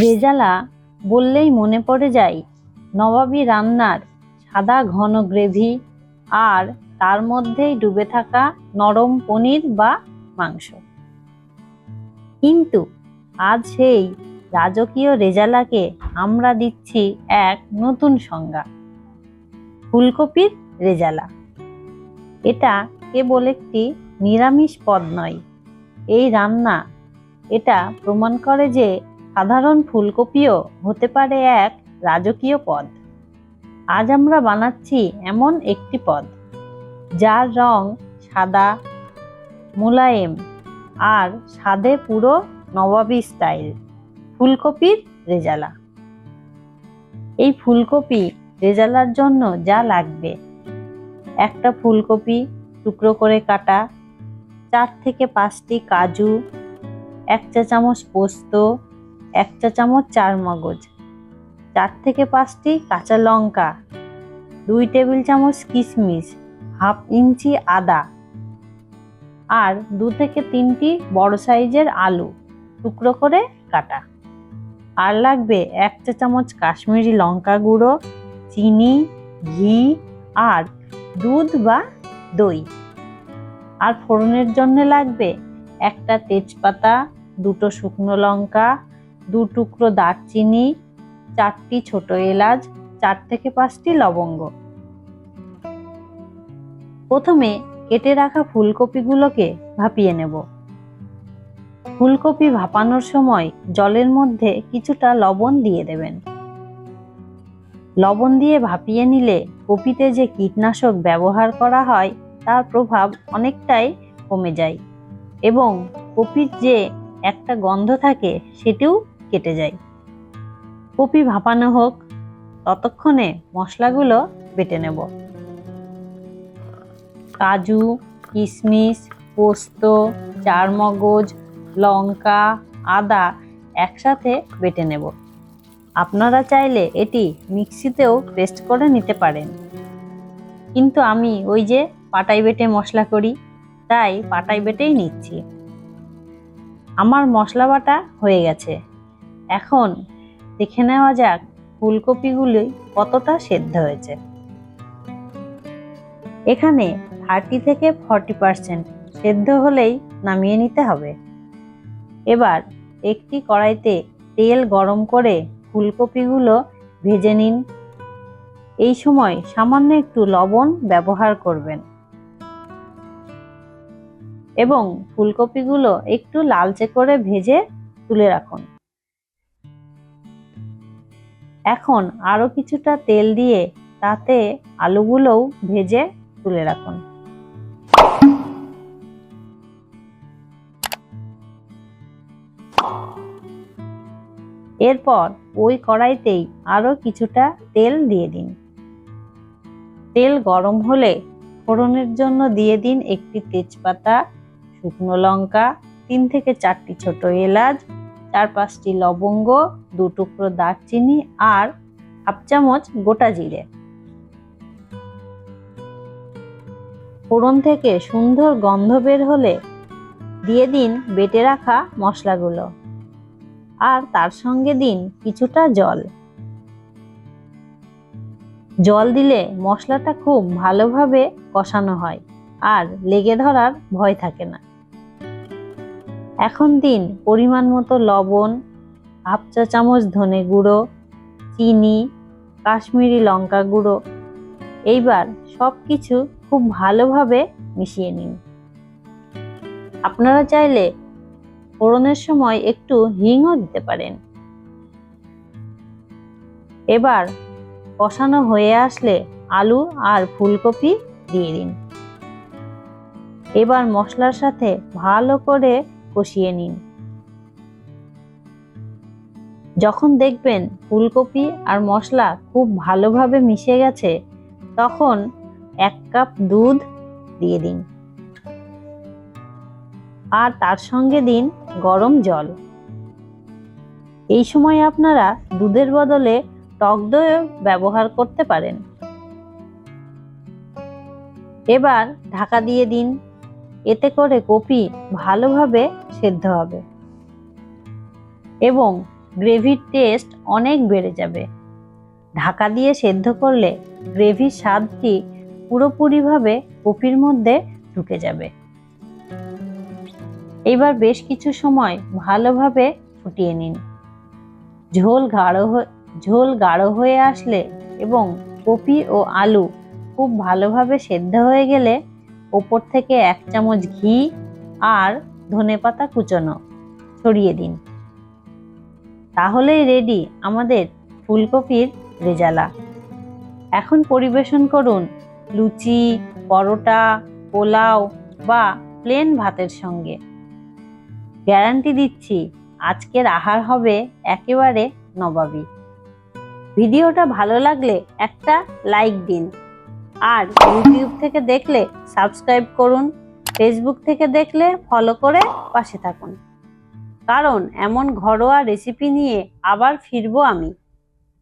রেজালা বললেই মনে পড়ে যায়, নবাবী রান্নার সাদা ঘন গ্রেভি আর তার মধ্যেই ডুবে থাকা নরম পনির বা মাংস। কিন্তু আজ সেই রাজকীয় রেজালাকে আমরা দিচ্ছি এক নতুন সংজ্ঞা, ফুলকপির রেজালা। এটা কেবল একটি নিরামিষ পদ নয়, এই রান্না এটা প্রমাণ করে যে সাধারণ ফুলকপিও হতে পারে এক রাজকীয় পদ। আজ আমরা বানাচ্ছি এমন একটি পদ, যার রং সাদা, মোলায়েম, আর স্বাদে পুরো নবাবী স্টাইল, ফুলকপির রেজালা। এই ফুলকপি রেজালার জন্য যা লাগবে, একটা ফুলকপি টুকরো করে কাটা, চার থেকে পাঁচটি কাজু, এক চা চামচ পোস্ত এক চা চামচ চার মগজ, চার থেকে পাঁচটি কাঁচা লঙ্কা, দুই টেবিল চামচ কিশমিশ হাফ ইঞ্চি আদা আর দু থেকে তিনটি বড় সাইজের আলু টুকরো করে কাটা। আর লাগবে এক চা চামচ কাশ্মীরি লঙ্কা গুঁড়ো, চিনি, ঘি আর দুধ বা দই। আর ফোড়নের জন্য লাগবে একটা তেজপাতা, দুটো শুকনো লঙ্কা দু টুকরো দারচিনি, চারটি ছোট এলাচ, চার থেকে পাঁচটি লবঙ্গ। প্রথমে কেটে রাখা ফুলকপিগুলোকে ভাপিয়ে নেব। ফুলকপি ভাপানোর সময় জলের মধ্যে কিছুটা লবণ দিয়ে দেবেন। লবণ দিয়ে ভাপিয়ে নিলে কপিতে যে কীটনাশক ব্যবহার করা হয়, তার প্রভাব অনেকটাই কমে যায় এবং কপির যে একটা গন্ধ থাকে, সেটিও কেটে যায়। কপি ভাপানো হোক, ততক্ষণে মশলাগুলো বেটে নেব। কাজু কিশমিশ পোস্ত, চারমগজ, লঙ্কা, আদা একসাথে বেটে নেব। আপনারা চাইলে এটি মিক্সিতেও পেস্ট করে নিতে পারেন। কিন্তু আমি ওই যে পাটাই বেটে মশলা করি, তাই পাটাই বেটেই নিচ্ছি। আমার মশলা বাটা হয়ে গেছে। এখন দেখে নেওয়া যাক ফুলকপিগুলি কতটা সেদ্ধ হয়েছে। এখানে থার্টি থেকে ফর্টি পার্সেন্ট সেদ্ধ হলেই নামিয়ে নিতে হবে। এবার একটি কড়াইতে তেল গরম করে ফুলকপিগুলো ভেজে নিন। এই সময় সামান্য একটু লবণ ব্যবহার করবেন। এবং ফুলকপিগুলো একটু লালচে করে ভেজে তুলে রাখুন। এখন আরও কিছুটা তেল দিয়ে তাতে আলুগুলোও ভেজে তুলে রাখুন। এরপর ওই কড়াইতেই আরও কিছুটা তেল দিয়ে দিন। তেল গরম হলে ফোড়নের জন্য দিয়ে দিন একটি তেজপাতা, শুকনো লঙ্কা, তিন থেকে চারটি ছোট এলাচ চার পাঁচটি লবঙ্গ, দু টুকরো দারচিনি আর হাফ চামচ গোটা জিরে। ফোড়ন থেকে সুন্দর গন্ধ বের হলে দিয়ে দিন বেটে রাখা মশলাগুলো আর তার সঙ্গে দিন কিছুটা জল। জল দিলে মশলাটা খুব ভালোভাবে কষানো হয় আর লেগে ধরার ভয় থাকে না। এখন দিন পরিমাণ মতো লবণ, হাফ চা চামচ ধনে গুঁড়ো, চিনি, কাশ্মীরি লঙ্কা গুঁড়ো। এইবার সব কিছু খুব ভালোভাবে মিশিয়ে নিন। আপনারা চাইলে ফোড়নের সময় একটু হিংও দিতে পারেন। এবার কষানো হয়ে আসলে আলু আর ফুলকপি দিয়ে দিন। এবার মশলার সাথে ভালো করে কষিয়ে নিন। যখন দেখবেন ফুলকপি আর মশলা খুব ভালোভাবে মিশে গেছে, তখন এক কাপ দুধ দিয়ে দিন। আর তার সঙ্গে দিন গরম জল। এই সময় আপনারা দুধের বদলে টক দই ব্যবহার করতে পারেন। এবার ঢাকা দিয়ে দিন এতে করে কপি ভালোভাবে সেদ্ধ হবে এবং গ্রেভির টেস্ট অনেক বেড়ে যাবে। ঢাকা দিয়ে সেদ্ধ করলে গ্রেভির স্বাদটি পুরোপুরিভাবে কপির মধ্যে ঢুকে যাবে। এবার বেশ কিছু সময় ভালোভাবে ফুটিয়ে নিন। ঝোল গাঢ় ঝোল গাঢ় হয়ে আসলে এবং কপি ও আলু খুব ভালোভাবে সেদ্ধ হয়ে গেলে ওপর থেকে এক চামচ ঘি আর ধনেপাতা কুচনো, ছড়িয়ে দিন। তাহলেই রেডি আমাদের ফুলকপির রেজালা। এখন পরিবেশন করুন লুচি, পরোটা, পোলাও বা প্লেন ভাতের সঙ্গে। গ্যারান্টি দিচ্ছি আজকের আহার হবে একেবারে নবাবী। ভিডিওটা ভালো লাগলে একটা লাইক দিন। আর ইউটিউব থেকে দেখলে সাবস্ক্রাইব করুন ফেসবুক থেকে দেখলে ফলো করে পাশে থাকুন। কারণ, এমন ঘরোয়া রেসিপি নিয়ে আবার ফিরবো আমি।